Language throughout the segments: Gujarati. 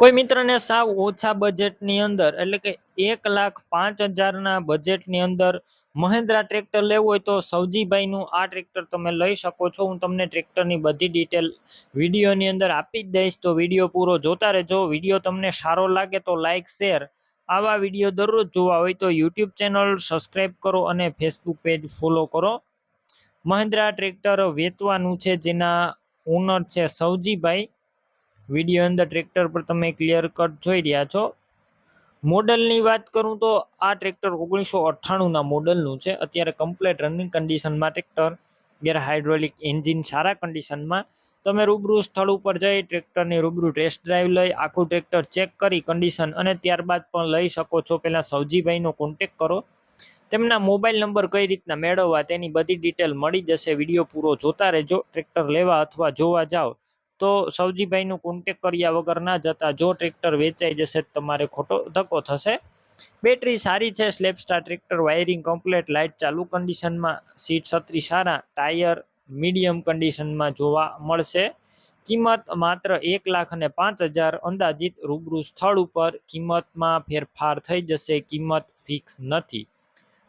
કોઈ મિત્રને સાવ ઓછા બજેટની અંદર, એટલે કે એક લાખ પાંચ હજારના બજેટની અંદર મહિન્દ્રા ટ્રેક્ટર લેવું હોય તો સૌજીભાઈનું આ ટ્રેક્ટર તમે લઈ શકો છો. હું તમને ટ્રેક્ટરની બધી ડિટેલ વિડીયોની અંદર આપી જ દઈશ. તો વીડિયો પૂરો જોતા રહેજો. વીડિયો તમને સારો લાગે તો લાઇક શેર આવા વીડિયો દરરોજ જોવા હોય તો યુટ્યુબ ચેનલ સબસ્ક્રાઈબ કરો અને ફેસબુક પેજ ફોલો કરો. મહિન્દ્રા ટ્રેક્ટર વેચવાનું છે, જેના ઓનર છે સૌજીભાઈ વીડિયો અંદર ટ્રેક્ટર પર તમે ક્લિયર કટ જોઈ રહ્યા છો. મોડલની વાત કરું તો આ ટ્રેક્ટર ઓગણીસો અઠ્ઠાણુંના મોડલનું છે. અત્યારે કમ્પ્લેટ રનિંગ કન્ડિશનમાં ટ્રેક્ટર ગેર હાઇડ્રોલિક એન્જિન સારા કન્ડિશનમાં તમે રૂબરૂ સ્થળ ઉપર જઈ ટ્રેક્ટરની રૂબરૂ ટેસ્ટ ડ્રાઈવ લઈ, આખું ટ્રેક્ટર ચેક કરી કન્ડિશન અને ત્યારબાદ પણ લઈ શકો છો. પહેલાં સવજીભાઈનો કોન્ટેક કરો. તેમના મોબાઈલ નંબર કઈ રીતના મેળવવા તેની બધી ડિટેલ મળી જશે. વીડિયો પૂરો જોતા રહેજો. ટ્રેક્ટર લેવા અથવા જોવા જાઓ. તો સૌજીભાઈનું કોન્ટેક કર્યા વગર ના જતા જો ટ્રેક્ટર વેચાઈ જશે તમારે ખોટો ધક્કો થશે. બેટરી સારી છે સ્લેપસ્ટાર ટ્રેક્ટર વાયરિંગ કમ્પ્લેટ લાઇટ ચાલુ કન્ડિશનમાં સીટ છત્રી સારા ટાયર મીડિયમ કન્ડિશનમાં જોવા મળશે. કિંમત માત્ર એક લાખ અને પાંચ હજાર અંદાજિત રૂબરૂ સ્થળ ઉપર કિંમતમાં ફેરફાર થઈ જશે, કિંમત ફિક્સ નથી.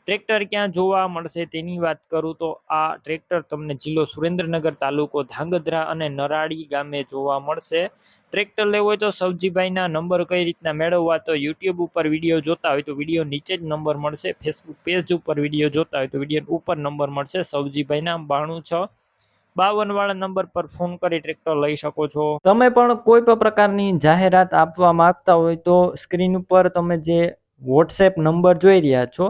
ટ્રેક્ટર ક્યાં જોવા મળશે તેની વાત કરું તો આ ટ્રેક્ટર તમને જિલ્લો સુરેન્દ્રનગર તાલુકો ધાંગધ્રા અને નરાળી ગામે જોવા મળશે. ટ્રેક્ટર લેવું હોય તો સવજીભાઈના નંબર કઈ રીતના મેળવવા તો યુટ્યુબ ઉપર વીડિયો જોતા હોય તો વીડિયો નીચે જ નંબર મળશે. ફેસબુક પેજ ઉપર વીડિયો જોતા હોય તો વીડિયો ઉપર નંબર મળશે. સવજીભાઈના બાણું છ. બાવન વાળા નંબર પર ફોન કરી ટ્રેક્ટર લઈ શકો છો. તમે પણ કોઈ પણ પ્રકારની જાહેરાત આપવા માંગતા હોય તો સ્ક્રીન ઉપર તમે જે વોટ્સએપ નંબર જોઈ રહ્યા છો